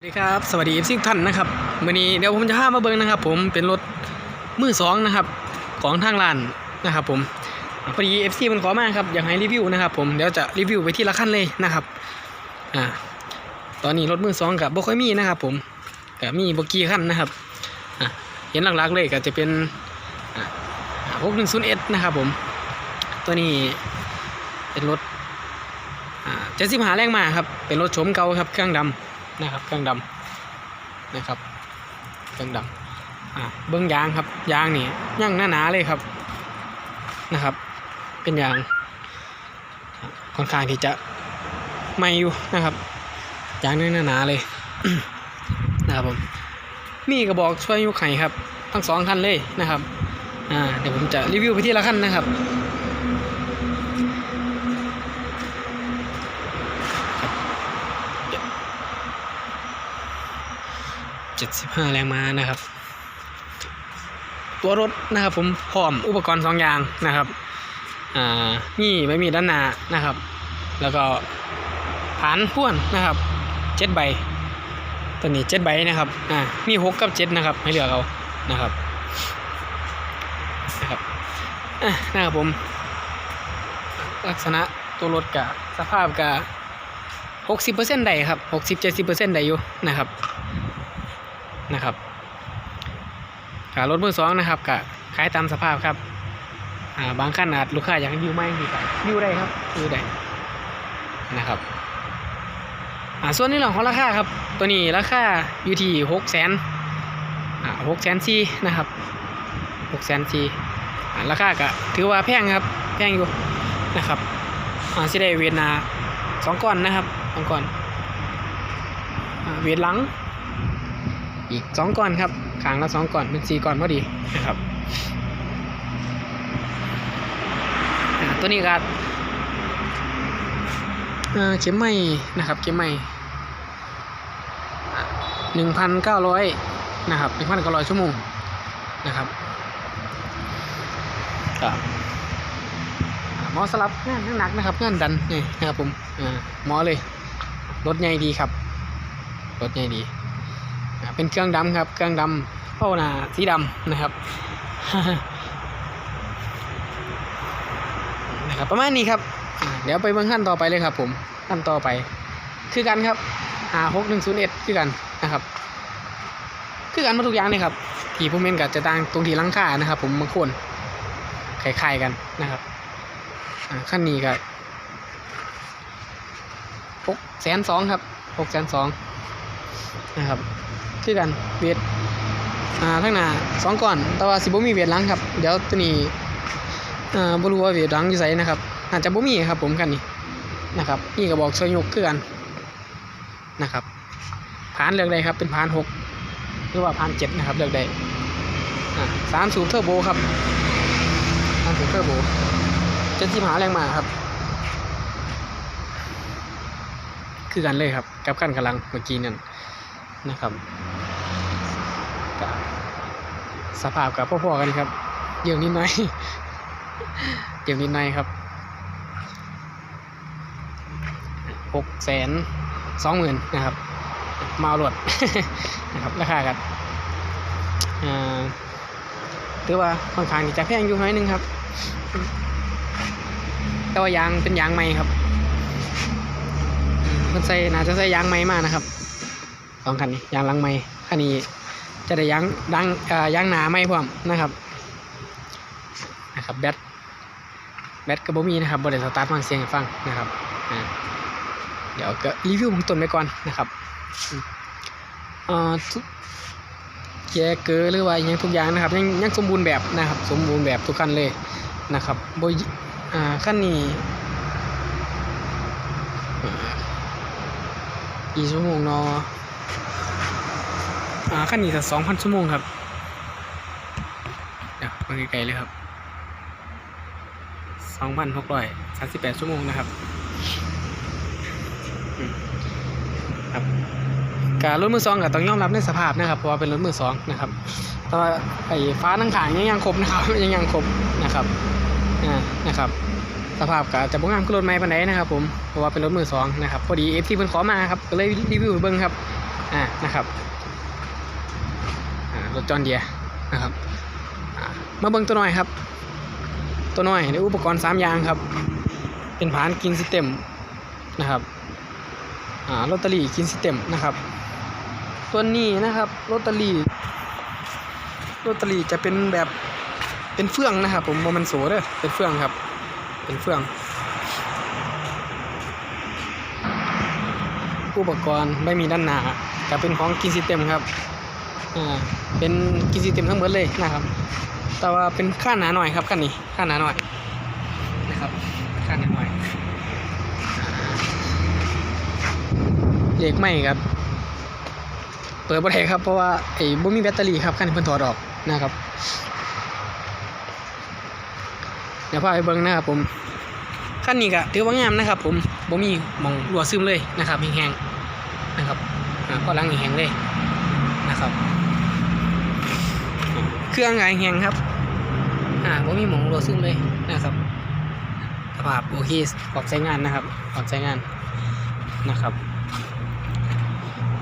สวัสดีครับสวัสดีทุกท่านนะครับวันนี้เดี๋ยวผมจะพามาเบิ้งนะครับ ผมเป็นรถมือสองนะครับของทางร้านนะครับ ผมพอดีเอฟซีมันขอมาครับอยากให้รีวิวนะครับ ผมเดี๋ยวจะรีวิวไปที่ละขั้นเลยนะครับอ่าตอนนี้รถมือสองกับบ่ค่อยมีนะครับ ผมกับมีบกี่ขั้นนะครับอะเห็นหลักๆเลยก็จะเป็นหกหนึ่งศูนย์เอนะครับ ผม ตัวนี้เป็นรถเจ็ดสิบหาแรงมาครับเป็นรถโฉมเก่าครับเครื่องดำ นะครับเครื่องดำนะครับเครื่องดำอ่าเบื้องยางครับยางนี่ย่างหนาๆเลยครับนะครับ เป็นยางค่อนข้างที่จะไม่อยู่นะครับยางนี่หนาๆเลยนะครับผมมีกระบอกช่วยยกไข่ครับ ทั้งสองคันเลยนะครับอ่าเดี๋ยวผมจะรีวิวไปที่ละคันนะครับ 75 แรงม้านะครับ ตัวรถนะครับผมพร้อมอุปกรณ์สองย่างนะครับอ่านี่ไม่มีด้านหน้านะครับ แล้วก็ผานพ่วนนะครับเจ็ดใบ ตัวนี้เจ็ดใบนะครับอ่ามีหกกับเจ็ดนะครับ ให้เลือกเอานะครับนะครับอะนะครับผม ลักษณะตัวรถกับสภาพกับหกสิบเปอร์เซ็นต์ใดครับหกสิบเจ็ดสิบเปอร์เซ็นต์ใดอยู่นะครับ นะครับรถมือสองนะครับกะขายตามสภาพครับาบางขั้นอาจลูกค้าอยากให้วไม่ดีกันวิวได้ครับวิวได้นะครับส่วนในเรื่องของราคาครับ ตัวนี้ราคาอยู่ที่หกแสนหกแสนซีนะครับหกแสนซีราคาก็ถือว่าแพงครับ แพงอยู่นะครับอ่าสิได้เวียนนาสองก้อนนะครับสองก้อนเวียนหลัง อีกสองก้อนครับขางละสองก้อนเป็นสี่ก้อนพอดีนะครับอ่าตัวนี้ก็อ่าเข็มไหมนะครับ เข็มไหมหนึ่งพันเก้าร้อยนะครับหนึ่งพันเก้าร้อยชั่วโมงนะครับก็อ่าหมอสลับงานหนักๆนะครับงานดันนี่นะครับผมอ่าหมอเลยรถใหญ่ดีครับรถใหญ่ดีอ่า เป็นเครื่องดำครับ เครื่องดำเป้าหนาสีดำนะครับนะครับ ประมาณนี้ครับ เดี๋ยวไปเบื้องขั้นต่อไปเลยครับ ผมขั้นต่อไป คือกันครับอาหกหนึ่งศูนย์เอ็ดคือกันนะครับ คือกันมาทุกอย่างเลยครับ ที่ผมเห็นกับจะต่างตรงที่หลังคานะครับ ผมบางคนคล้ายๆกันนะครับขั้นนี้ก็หกแสนสองครับหกแสนสองนะครับ คือกันเวทอ่าทั้งหน้าสองก่อน แต่ว่าสิบ่มีเวทหลังครับ เดี๋ยวตัวนี้อ่าบ่รู้ว่าเวทหลังอยู่ไสนะครับอาจจะบ่มีครับผมกันนี่นะครับ นี่ก็บอกช่วยยกคือกันนะครับผ่านเลือกได้ครับเป็นผ่านหกหรือว่าผ่านเจ็ดนะครับเลือกได้สามสูบเทอร์โบครับสามสูบเทอร์โบเจ็ดสิบหาแรงมาครับ คือกันเลยครับกับขั้นกำลังเมื่อกี้นั่นนะครับ สภาพกับพ่อๆกันครับเยี่ยมนิดหน่อยเยี่ยมนิดหน่อยครับหกแสนสองหมื่นนะครับ มาเอารวดนะครับราคากันอ่าถือว่าค่อนข้างที่จะแพงอยู่หน่อยนึงครับ แต่ว่ายางเป็นยางใหม่ครับมันใส่น่าจะใส่ยางใหม่มากนะครับสองคันนี้ยางลังไม่คันนี้ จะได้ยางดังเอ่อยางหนาไม่พร้อมนะครับนะครับแบตแบตกระบมีนะครับบริษัทสตาร์ทฟังเสียงให้ฟังนะครับเดี๋ยวก็รีวิวเบื้องตนไปก่อนนะครับเอ่อทุกแยกเกอหรือว่าอหยังทุกอย่างนะครับยังยังสมบูรณ์แบบนะครับ สมบูรณ์แบบทุกคันเลยนะครับบยอ่าคันนี้กี่ชั่วโมงเนาะ อ่าขั้นนี้จะสองพันชั่วโมงครับเดี๋ยวมาไกลๆเลยครับสองพันหกร้อยสามสิบแปดชั่วโมงนะครับครับการรถมือสองก็ต้องยอมรับในสภาพนะครับเพราะว่าเป็นรถมือสองนะครับแต่ว่าไอ้ฟ้าทั้งขางยังยังครบนะครับยังยังครบนะครับอ่านะครับสภาพก็จะบ่งามขึ้นรถใหม่ปานใดนะครับผมเพราะว่าเป็นรถมือสองนะครับพอดีเอฟซีเพิ่นขอมาครับก็เลยรีวิวเบิ่งครับอ่านะครับ รถจอนเดียนะครับมาเบิ่งตัวน้อยครับ ตัวน้อยในอุปกรณ์สามอย่างครับ เป็นผานกินซิสเต็มนะครับอ่าลอตเตอรี่กินซิสเต็มนะครับ ตัวนี้นะครับลอตเตอรี่ลอตเตอรี่จะเป็นแบบเป็นเฟื่องนะครับ ผมโมมันโสเด้อเป็นเฟื่องครับ เป็นเฟื่องอุปกรณ์ไม่มีด้านหน้าจะเป็นของกินซิสเต็มครับ อ่าเป็นกินซิสเต็มทั้งหมดเลยนะครับ แต่ว่าเป็นค่าหนาหน่อยครับคันนี้ค่าหนาหน่อยนะครับค่าหนาหน่อยเหล็กไม่ครับ เปิดบ่ได้ครับเพราะว่าไอ้บ่มีแบตเตอรี่ครับคันนี้เพิ่นถอดออกนะครับเดี๋ยวพาไปเบิ่งนะครับผมคันนี้ก็ถือว่างามนะครับผมบ่มีหมองรั่วซึมเลยนะครับแห้งๆนะครับอ่าพอล้างแห้งเลยนะครับ เครื่องไงแหงครับ อ่าผมมีหมองรัวซึมเลยนะครับสภาพโอเคปลอดใช้งานนะครับปลอดใช้งานนะครับ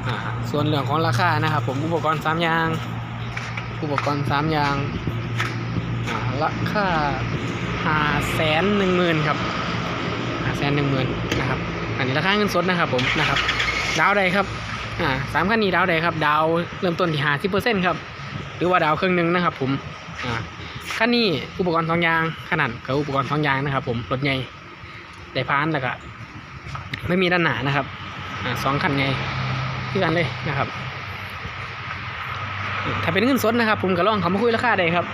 อ่าส่วนเรื่องของราคานะครับ ผมอุปกรณ์สามอย่าง อุปกรณ์สามอย่างอ่าราคาหาแสนหนึ่งหมื่นครับหาแสนหนึ่งหมื่นนะครับ อันนี้ราคาเงินสดนะครับผมนะครับ ดาวใดครับอ่าสามคันนี้ดาวใดครับ ดาวเริ่มต้นที่หาสิบเปอร์เซ็นต์ครับ หรือว่าดาวเครึ่องหนึ่งนะครับ ผมอ่าคันนี้อุปกรณ์สองอยางขนาดกับอุปกรณ์สองอยางนะครับ ผมรถใหญ่ได้พานแล้วก็ไม่มีด้านหนานะครับอ่าสองคันใหญ่ที่กันเลยนะครับ ถ้าเป็นเงินสดนะครับ ผมก็ลองเขามาคุยราคาได้ครับ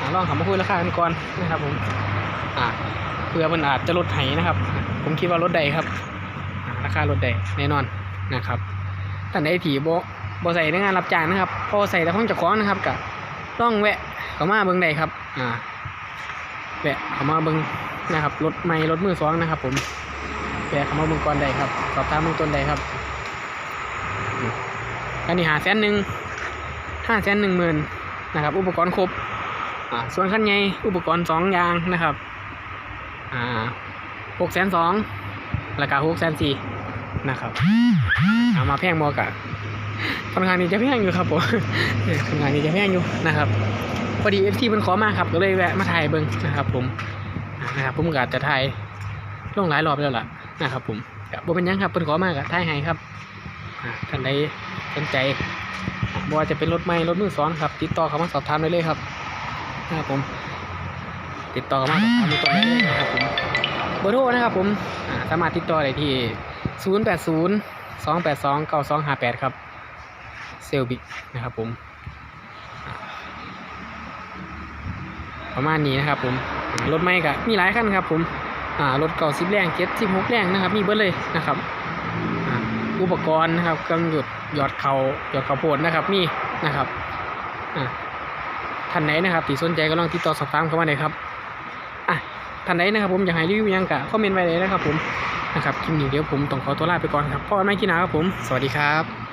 อลองเขามาคุยราคากันก่อนนะครับ ผมอ่าเพื่อมันอาจจะลดให้นะครับ ผมคิดว่าลดได้ครับ ราคาลดได้แน่นอนนะครับท่านใดที่บ่ บ่ใส่ในงานรับจ้างนะครับ พอใส่แต่ของเจ้าของนะครับก็ต้องแวะเข้ามาเบิ่งได้ครับ อ่า แวะเข้ามาเบิ่งนะครับ รถใหม่รถมือสองนะครับ ผมแวะเข้ามาเบิ่งก่อนได้ครับ สอบถามเบื้องต้นได้ครับ อันนี้หาแสนหนึ่งห้าแสนหนึ่งหมื่นนะครับ อุปกรณ์ครบ อ่า ส่วนขั้นใหญ่อุปกรณ์สองอย่างนะครับ อ่าหกแสนสองราคาหกแสนสี่นะครับ เอามาแพงบอกะ ค่อนข้างนี้จะแพงอยู่ครับผมค่อนข้างนี้จะแพงอยู่นะครับพอดีเอฟซีมันขอมาครับก็เลยแวะมาถ่ายเบิ้งนะครับผมนะครับผมก็อาจะถ่ายลงหลายรอบแล้วล่ะนะครับผมกับบ่เป็นยังครับเพิ่นขอมากะถ่ายให้ครับท่านใดสนใจบ่ว่าจะเป็นรถใหม่รถมือสองครับ ติดต่อเข้ามาสอบถามได้เลยครับนะครับผม ติดต่อเข้ามาสอบถามได้ตรงนี้เลยนะครับผมเบอร์โทรนะครับผมสามารถติดต่อได้ที่ 0 8 0 2 8 2 9 2 5 8 ครับ เซลบิกนะครับผมอ่าประมาณนี้นะครับผม รถใหม่ก็มีหลายคันครับผมรถเก่าสิบแรงเจ็ดสิบหกแรงนะครับ มีเบิดเลยนะครับอ,อุปกรณ์นะครับเครื่องหยุดหยอดเขาหยอดเข้าวโพดนะครับมีนะครับท่านไหนนะครับที่สนใจก็ลองติดต่อสอบถามเข้ามาเลยครับอะท่านไหนนะครับผมอยากให้รีวิวยังกะคอมเมนต์ไว้เลยนะครับผมนะครับคลิปนี้เดี๋ยวผมต้องขอตัวลาไปก่อนครับพ่อแม่กินนาครับผม สวัสดีครับ